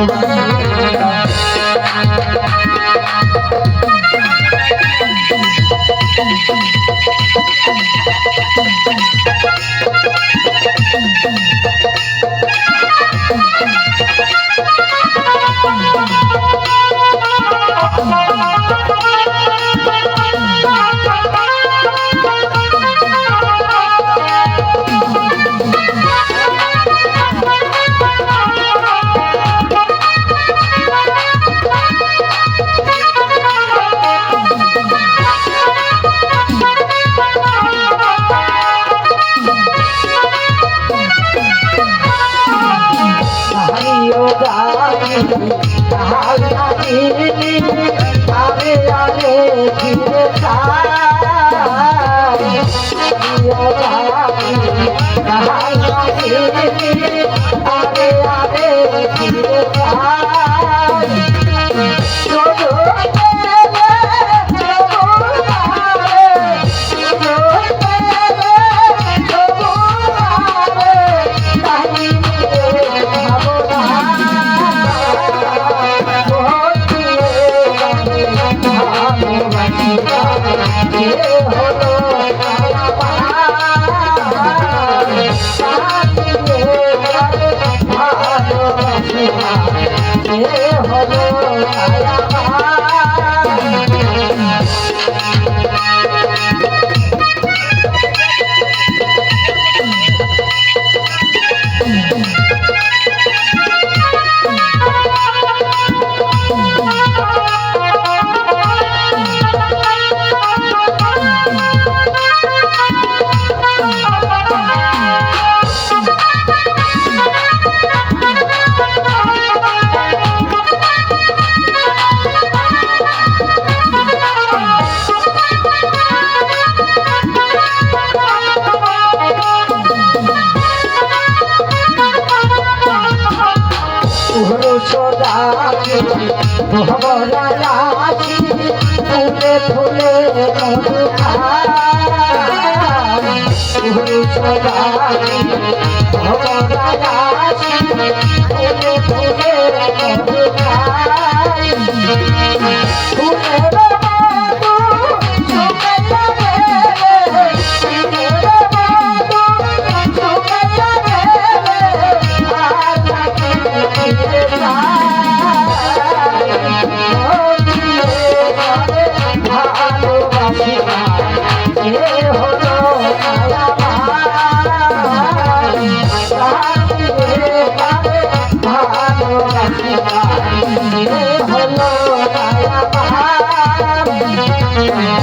ভালো হারিও আরে আরে ফিরে হারিও ফুলে ফুলে মধু খাই সদা ভগবান ফুলে